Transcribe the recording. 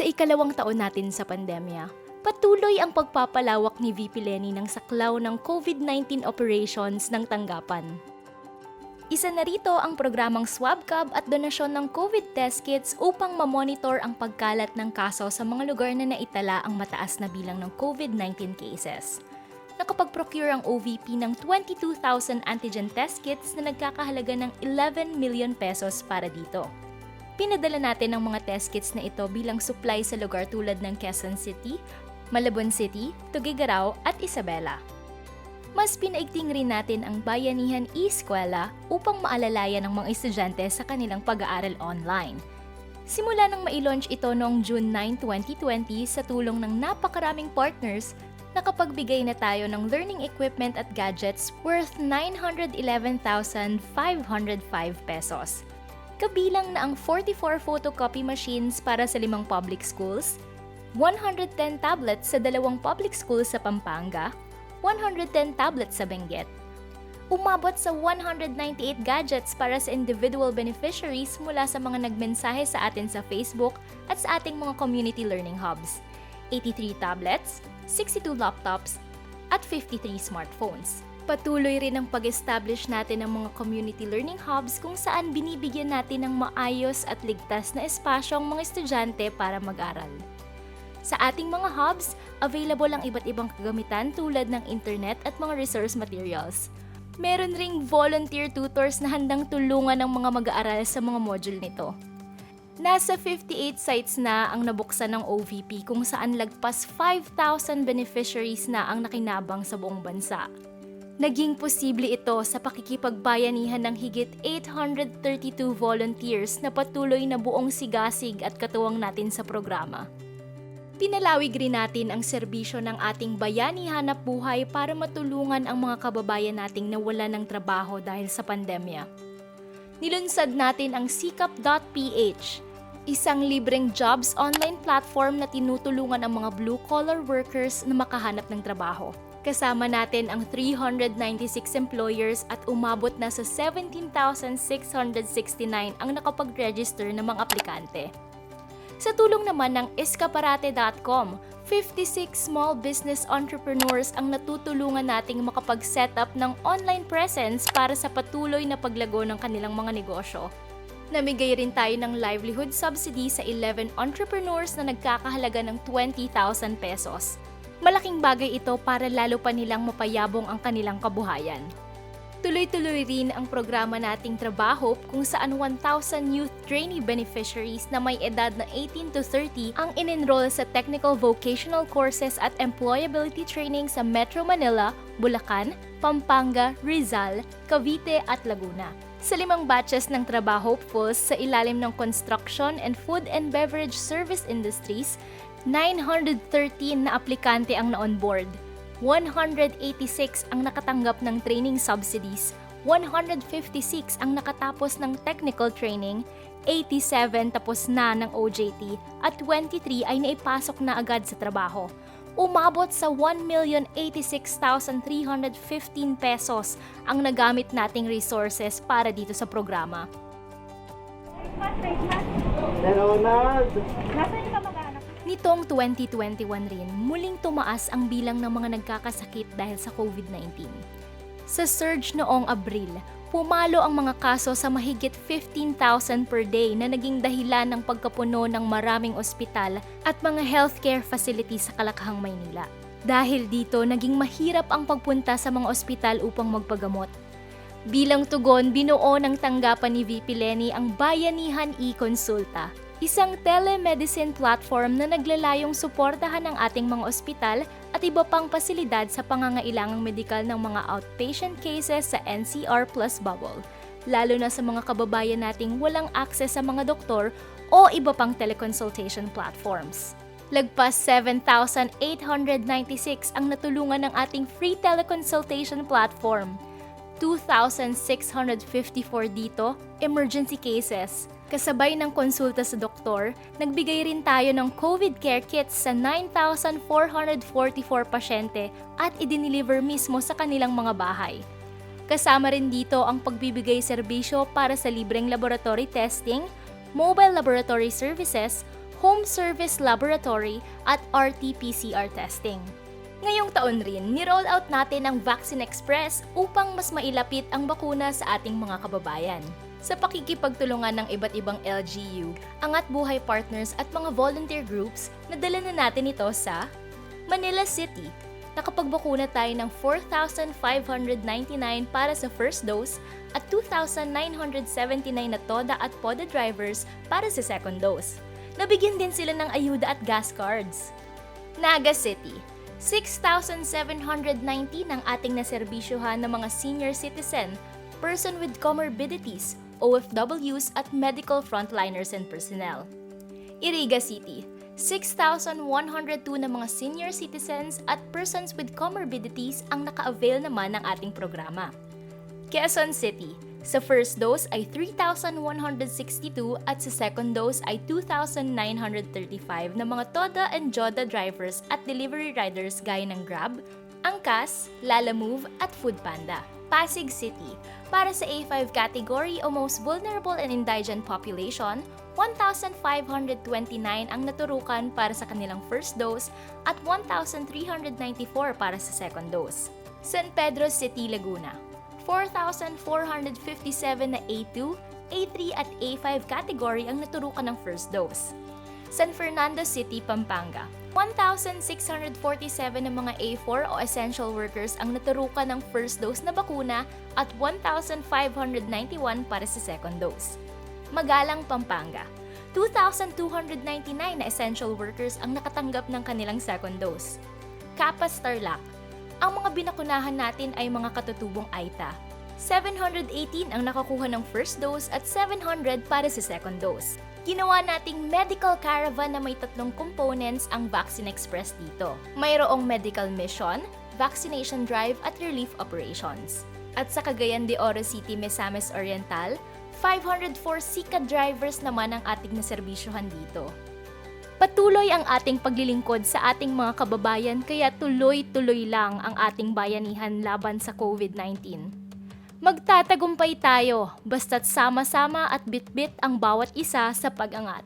Sa ikalawang taon natin sa pandemya, patuloy ang pagpapalawak ni VP Lenny ng saklaw ng COVID-19 operations ng tanggapan. Isa na rito ang programang swab cab at donasyon ng COVID test kits upang mamonitor ang pagkalat ng kaso sa mga lugar na naitala ang mataas na bilang ng COVID-19 cases. Nakapag-procure ang OVP ng 22,000 antigen test kits na nagkakahalaga ng 11 million pesos para dito. Pinadala natin ang mga test kits na ito bilang supply sa lugar tulad ng Quezon City, Malabon City, Tuguegarao at Isabela. Mas pinaigting rin natin ang Bayanihan e-Eskwela upang maalalayan ng mga estudyante sa kanilang pag-aaral online. Simula nang ma-launch ito noong June 9, 2020 sa tulong ng napakaraming partners, nakapagbigay na tayo ng learning equipment at gadgets worth 911,505 pesos. Kabilang na ang 44 photocopy machines para sa limang public schools, 110 tablets sa dalawang public schools sa Pampanga, 110 tablets sa Benguet. Umabot sa 198 gadgets para sa individual beneficiaries mula sa mga nagmensahe sa atin sa Facebook at sa ating mga community learning hubs. 83 tablets, 62 laptops, at 53 smartphones. Patuloy rin ang pag-establish natin ng mga community learning hubs kung saan binibigyan natin ng maayos at ligtas na espasyo ang mga estudyante para mag-aral. Sa ating mga hubs, available ang iba't ibang kagamitan tulad ng internet at mga resource materials. Meron ring volunteer tutors na handang tulungan ng mga mag-aaral sa mga module nito. Nasa 58 sites na ang nabuksan ng OVP kung saan lagpas 5,000 beneficiaries na ang nakinabang sa buong bansa. Naging posible ito sa pakikipagbayanihan ng higit 832 volunteers na patuloy na buong sigasig at katuwang natin sa programa. Pinalawig rin natin ang serbisyo ng ating bayani hanap buhay para matulungan ang mga kababayan nating nawala ng trabaho dahil sa pandemya. Nilunsad natin ang sikap.ph, isang libreng jobs online platform na tinutulungan ang mga blue-collar workers na makahanap ng trabaho. Kasama natin ang 396 employers at umabot na sa 17,669 ang nakapag-register ng mga aplikante. Sa tulong naman ng escaparate.com, 56 small business entrepreneurs ang natutulungan nating makapag-set up ng online presence para sa patuloy na paglago ng kanilang mga negosyo. Namigay rin tayo ng livelihood subsidy sa 11 entrepreneurs na nagkakahalaga ng 20,000 pesos. Malaking bagay ito para lalo pa nilang mapayabong ang kanilang kabuhayan. Tuloy-tuloy rin ang programa nating trabaho kung saan 1,000 youth trainee beneficiaries na may edad na 18 to 30 ang in-enroll sa technical vocational courses at employability training sa Metro Manila, Bulacan, Pampanga, Rizal, Cavite at Laguna. Sa limang batches ng trabaho hopefuls sa ilalim ng construction and food and beverage service industries, 913 na aplikante ang na-onboard. 186 ang nakatanggap ng training subsidies, 156 ang nakatapos ng technical training, 87 tapos na ng OJT, at 23 ay naipasok na agad sa trabaho. Umabot sa 1,086,315 pesos ang nagamit nating resources para dito sa programa. Leonard! Nasaan ka mag-anak? Nitong 2021 rin, muling tumaas ang bilang ng mga nagkakasakit dahil sa COVID-19. Sa surge noong Abril, pumalo ang mga kaso sa mahigit 15,000 per day na naging dahilan ng pagkapuno ng maraming ospital at mga healthcare facilities sa Kalakhang, Maynila. Dahil dito, naging mahirap ang pagpunta sa mga ospital upang magpagamot. Bilang tugon, binuo ng tanggapan ni VP Lenny ang Bayanihan e-Consulta, isang telemedicine platform na naglalayong suportahan ang ating mga ospital at iba pang pasilidad sa pangangailangang medikal ng mga outpatient cases sa NCR plus bubble, lalo na sa mga kababayan nating walang access sa mga doktor o iba pang teleconsultation platforms. Lagpas 7,896 ang natulungan ng ating free teleconsultation platform. 2,654 dito, emergency cases. Kasabay ng konsulta sa doktor, nagbigay rin tayo ng COVID care kits sa 9,444 pasyente at idiniliver mismo sa kanilang mga bahay. Kasama rin dito ang pagbibigay serbisyo para sa libreng laboratory testing, mobile laboratory services, Home Service Laboratory at RT-PCR testing. Ngayong taon rin, ni-roll out natin ang Vaccine Express upang mas mailapit ang bakuna sa ating mga kababayan. Sa pakikipagtulungan ng iba't ibang LGU, angat buhay partners at mga volunteer groups, nadala na natin ito sa Manila City. Nakapagbakuna tayo ng 4,599 para sa first dose at 2,979 na TODA at PODA drivers para sa second dose. Nabigyan din sila ng ayuda at gas cards. Naga City, 6,719 ang ating naserbisyohan ng mga senior citizen, person with comorbidities, OFWs at medical frontliners and personnel. Iriga City, 6,102 na mga senior citizens at persons with comorbidities ang naka-avail naman ng ating programa. Quezon City, sa first dose ay 3,162 at sa second dose ay 2,935 na mga TODA and JODA drivers at delivery riders gaya ng Grab, Angkas, Lalamove at Foodpanda. Pasig City, para sa A5 category o most vulnerable and indigent population, 1,529 ang naturukan para sa kanilang first dose at 1,394 para sa second dose. San Pedro City, Laguna, 4,457 na A2, A3 at A5 category ang naturukan ng first dose. San Fernando City, Pampanga. 1,647 na mga A4 o essential workers ang naturukan ng first dose na bakuna at 1,591 para sa second dose. Magalang, Pampanga. 2,299 na essential workers ang nakatanggap ng kanilang second dose. Kapas Tarlac. Ang mga binakunahan natin ay mga katutubong AITA. 718 ang nakakuha ng first dose at 700 para sa second dose. Ginawa nating medical caravan na may tatlong components ang Vaccine Express dito. Mayroong medical mission, vaccination drive at relief operations. At sa Cagayan de Oro City, Misamis Oriental, 504 Sika drivers naman ang ating naserbisyohan dito. Patuloy ang ating paglilingkod sa ating mga kababayan kaya tuloy-tuloy lang ang ating bayanihan laban sa COVID-19. Magtatagumpay tayo basta't sama-sama at bitbit ang bawat isa sa pag-angat.